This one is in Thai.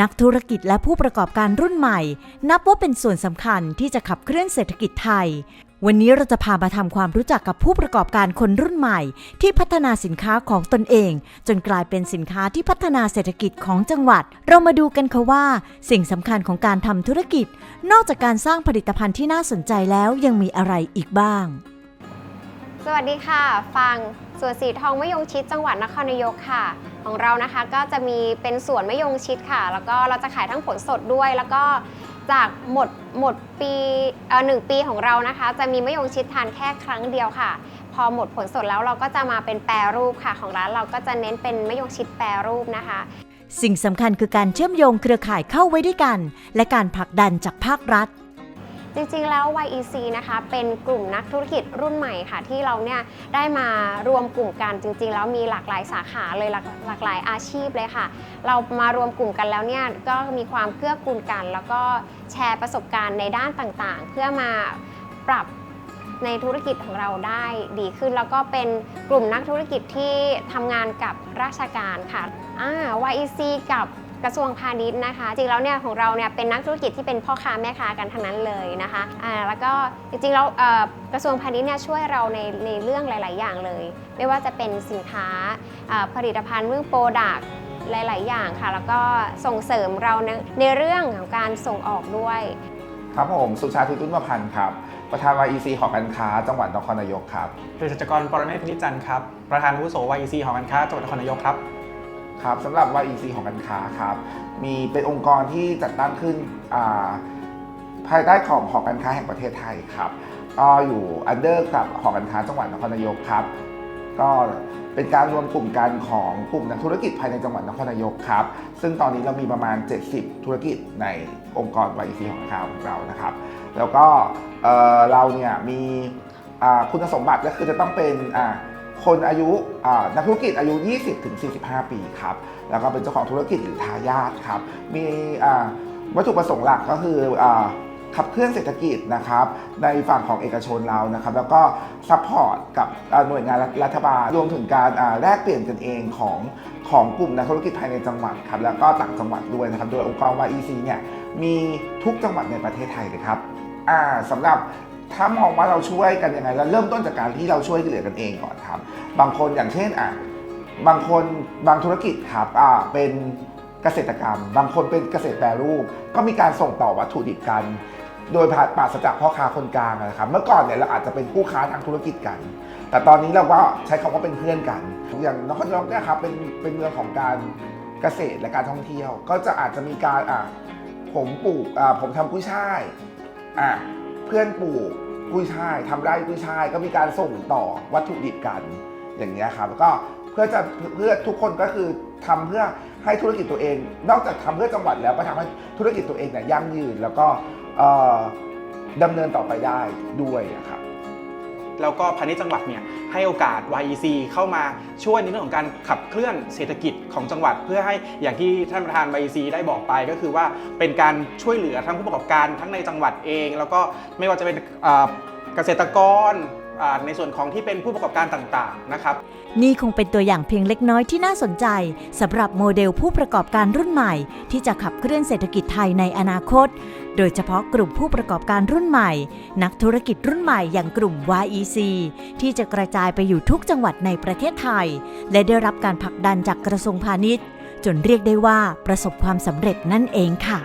นักธุรกิจและผู้ประกอบการรุ่นใหม่ นับว่าเป็นส่วนสำคัญที่จะขับเคลื่อนเศรษฐกิจไทย วันนี้เราจะพามาทำความรู้จักกับผู้ประกอบการคนรุ่นใหม่ ที่พัฒนาสินค้าของตนเอง จนกลายเป็นสินค้าที่พัฒนาเศรษฐกิจของจังหวัด เรามาดูกันค่ะว่า สิ่งสำคัญของการทำธุรกิจ นอกจากการสร้างผลิตภัณฑ์ที่น่าสนใจแล้วยังมีอะไรอีกบ้าง สวัสดีค่ะ ฟังสวนสีทองมะยงชิดจังหวัดนครนายกค่ะ ของเรานะคะก็จะมีเป็นสวนมะยงชิดค่ะ แล้วก็เราจะขายทั้งผลสดด้วย แล้วก็จากหมดหมดปีเอ่อหนึ่งปีของเรานะคะ จะมีมะยงชิดทานแค่ครั้งเดียวค่ะ พอหมดผลสดแล้วเราก็จะมาเป็นแปรรูปค่ะ ของร้านเราก็จะเน้นเป็นมะยงชิดแปรรูปนะคะ สิ่งสำคัญคือการเชื่อมโยงเครือข่ายเข้าไว้ด้วยกัน และการผลักดันจากภาครัฐ จริงๆ แล้ว YEC นะคะ เป็นกลุ่มนักธุรกิจรุ่นใหม่ค่ะ ที่เราเนี่ยได้มารวมกลุ่มกันจริง ๆ แล้วมีหลากหลายสาขาเลยหลากหลากหลายอาชีพเลยค่ะ เรามารวมกลุ่มกันแล้วเนี่ยก็มีความเกื้อกูลกัน แล้วก็แชร์ประสบการณ์ในด้านต่างๆ เพื่อมาปรับในธุรกิจของเราได้ดีขึ้น แล้วก็เป็นกลุ่มนักธุรกิจที่ทำงานกับราชการค่ะอ่า YEC กับ กระทรวงพาณิชย์นะคะ จริงแล้วเนี่ยของเราเนี่ยเป็นนักธุรกิจที่เป็นพ่อค้าแม่ค้ากันทั้งนั้นเลยนะคะอ่าแล้วก็จริงๆแล้วเอ่อกระทรวงพาณิชย์เนี่ยช่วยเราในในเรื่องหลาย ๆ อย่างเลย ไม่ว่าจะเป็นสินค้าอ่าผลิตภัณฑ์เรื่องโปรดักหลาย ๆ อย่างค่ะ แล้วก็ส่งเสริมเราในในเรื่องของการส่งออกด้วยครับผมสุชาติตุ้นประพันธ์ครับประธาน YEC หอการค้า จังหวัดนครนายกครับเภสัชกรปรเมศพินิจจันทร์ครับประธานอาวุโส YEC หอการค้าจังหวัดนครนายกครับ ครับสำหรับ YEC หองการค้าครับ มีเป็นองค์กรที่จัดตั้งขึ้นาภายใต้ของหอการค้าแห่งประเทศไทยครับก็อยู่อันเดอร์กับหอการค้าจังหวัดนครนายกครับ ก็เป็นการรวมกลุ่มกันของกลุ่มนักธุรกิจภายในจังหวัดนครนายกครับ ซึ่งตอนนี้เรามีประมาณ 70 ธุรกิจในองค์กร YEC หอการค้าของเรานะครับ แล้วก็เเราเนี่ยมีคุณสมบัติก็คือจะต้องเป็น คนอายุนักธุรกิจอายุ 20-45 ปีครับ แล้วก็เป็นเจ้าของธุรกิจหรือทายาทครับ มีวัตถุประสงค์หลักก็คืออขับเคลื่อนเศรษฐกิจนะครับ ในฝั่งของเอกชนเรานะครับ แล้วก็ซัพพอร์ตกับหน่วยงานรัฐบาลรวมถึงการแลกเปลี่ยนกันเองของของกลุ่มนักธุรกิจภายในจังหวัดครับ แล้วก็ต่างจังหวัดด้วยนะครับ โดยองค์กร YEC เนี่ยมีทุกจังหวัดในประเทศไทยเลยครับสำหรับ ถ้ามองว่าเราช่วยกันยังไงเราเริ่มต้นจากการที่เราช่วยเหลือกันเองก่อนครับ บางคนอย่างเช่นอะบางคนบางธุรกิจครับอ่าเป็นเกษตรกรรม บางคนเป็นเกษตรแปรรูป ก็มีการส่งต่อวัตถุดิบกัน โดยผ่านปราศจากพ่อค้าคนกลางนะครับเมื่อก่อนเนี่ยเราอาจจะเป็นคู่ค้าทางธุรกิจกัน แต่ตอนนี้เราก็ใช้คำว่าเป็นเพื่อนกัน อย่างนครนายกเนี่ยครับเป็นเป็นเมืองของการเกษตรและการท่องเที่ยว ก็จะอาจจะมีการอะผมปลูกอ่าผมทำกุ้ยช่ายอะ เพื่อนปลูกกุ้ยช่ายทำไร่กุ้ยช่ายก็มีการส่งต่อวัตถุดิบกันอย่างเงี้ยครับแล้วก็เพื่อจะเพื่อทุกคนก็คือทำเพื่อให้ธุรกิจตัวเอง นอกจากทำเพื่อจังหวัดแล้วก็ทำให้ธุรกิจตัวเองเนี่ยยั่งยืนแล้วก็เอ่อดำเนินต่อไปได้ด้วยนะครับ แล้วก็พาณิชย์จังหวัดเนี่ยให้โอกาส YEC เข้ามาช่วยในเรื่องของการขับเคลื่อนเศรษฐกิจของจังหวัด เพื่อให้อย่างที่ท่านประธาน YEC ได้บอกไปก็คือว่าเป็นการช่วยเหลือทั้งผู้ประกอบการทั้งในจังหวัดเอง แล้วก็ไม่ว่าจะเป็น เกษตรกรในส่วนของที่เป็นผู้ประกอบการต่างๆนะครับ นี่คงเป็นตัวอย่างเพียงเล็กน้อยที่น่าสนใจสำหรับโมเดลผู้ประกอบการรุ่นใหม่ ที่จะขับเคลื่อนเศรษฐกิจไทยในอนาคต โดยเฉพาะกลุ่มผู้ประกอบการรุ่นใหม่ นักธุรกิจรุ่นใหม่อย่างกลุ่ม YEC ที่จะกระจายไปอยู่ทุกจังหวัดในประเทศไทย และได้รับการผลักดันจากกระทรวงพาณิชย์ จนเรียกได้ว่าประสบความสำเร็จนั่นเองค่ะ